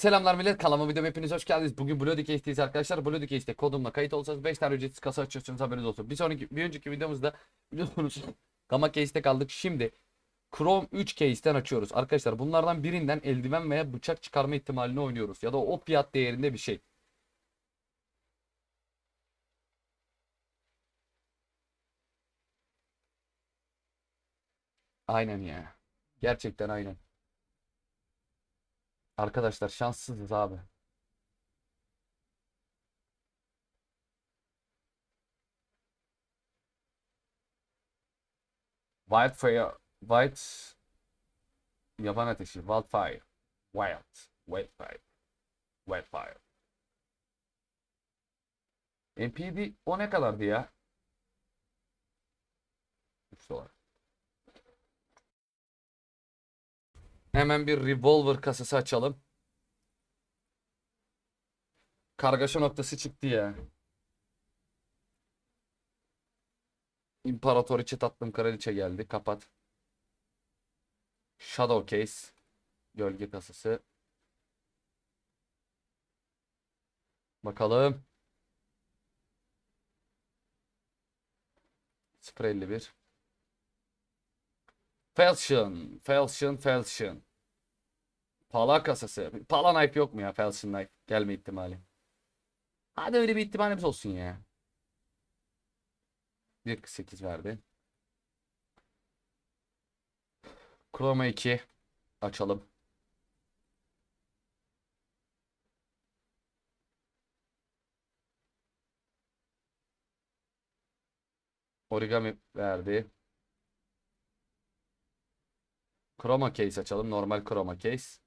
Selamlar millet kanalıma videoma hepiniz hoş geldiniz. Bugün Bloody Case'teyiz arkadaşlar. Bloody Case'te kodumla kayıt olsanız 5 tane ücretsiz kasa açıyorsunuz haberiniz olsun. Bir sonraki bir önceki videomuzda biliyorsunuz Gamma Case'te kaldık. Şimdi Chrome 3 Case'ten açıyoruz. Arkadaşlar bunlardan birinden eldiven veya bıçak çıkarma ihtimalini oynuyoruz. Ya da o fiyat değerinde bir şey. Aynen ya. Gerçekten aynen. Arkadaşlar şanssızız abi. Wildfire, White yaban ateşi, Wildfire, Wild, Wildfire, Wildfire. MPD o ne kadardı ya? 3 dolar. Hemen bir revolver kasası açalım. Kargaşa noktası çıktı ya. İmparatoriçe tatlım kraliçe geldi. Kapat. Shadow Case. Gölge kasası. Bakalım. 051. Falchion. Falchion. Falchion. Pala kasası. Pala knife yok mu ya? Falchion knife. Gelme ihtimali. Hadi öyle bir ihtimalimiz olsun ya. 1.48 verdi. Chroma 2 açalım. Origami verdi. Chroma case açalım. Normal chroma case.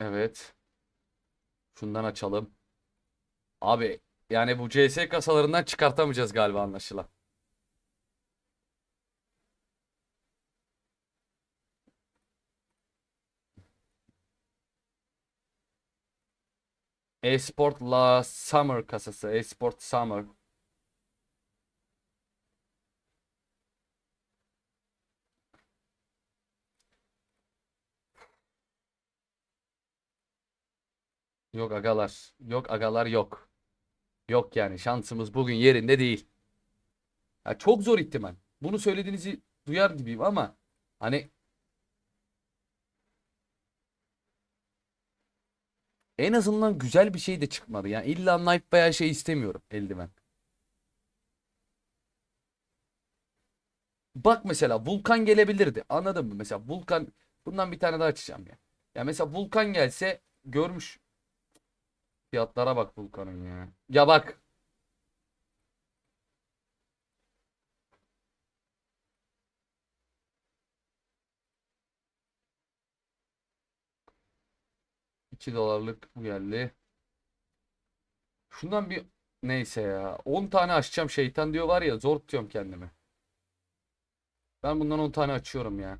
Evet. Şundan açalım. Abi yani bu CS kasalarından çıkartamayacağız galiba anlaşılan. Esport La Summer kasası. Esport Summer. Yok agalar. Yok agalar yok. Yok yani şansımız bugün yerinde değil. Ya çok zor ihtimal. Bunu söylediğinizi duyar gibiyim ama hani en azından güzel bir şey de çıkmadı. Yani illa knife veya şey istemiyorum eldiven. Bak mesela Vulkan gelebilirdi. Anladın mı? Mesela Vulkan bundan bir tane daha açacağım ya. Ya mesela Vulkan gelse görmüş Fiyatlara bak Vulkan'ın ya. Ya bak. İki dolarlık bu geldi. Şundan bir neyse ya. 10 tane açacağım şeytan diyor var ya zor tutuyorum kendimi. Ben bundan 10 tane açıyorum ya.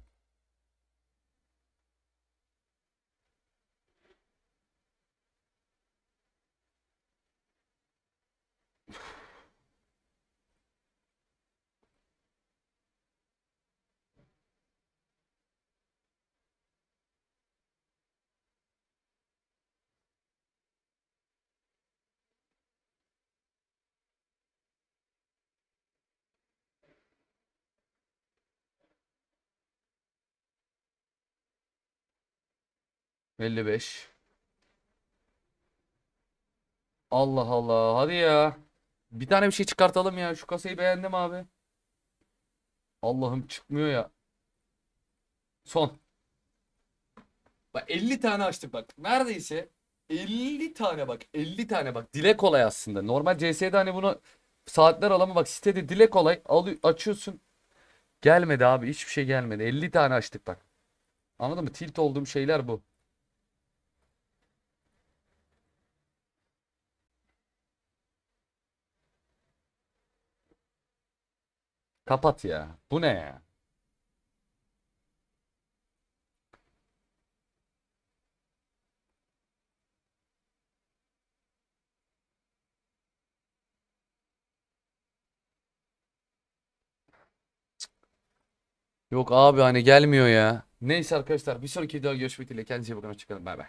Elli beş. Allah Allah. Hadi ya. Bir tane bir şey çıkartalım ya. Şu kasayı beğendim abi. Allah'ım çıkmıyor ya. Son. Bak 50 tane açtık bak. Neredeyse 50 tane bak. 50 tane bak. Dile kolay aslında. Normal CS'de hani bunu saatler alamı bak sitede dile kolay. Alıyor, açıyorsun. Gelmedi abi. Hiçbir şey gelmedi. 50 tane açtık bak. Anladın mı? Tilt olduğum şeyler bu. Kapat ya. Bu ne ya? Yok abi hani gelmiyor ya. Neyse arkadaşlar bir sonraki videoda görüşmek dileğiyle. Kendinize iyi bakın. Hoşçakalın. Bay bay.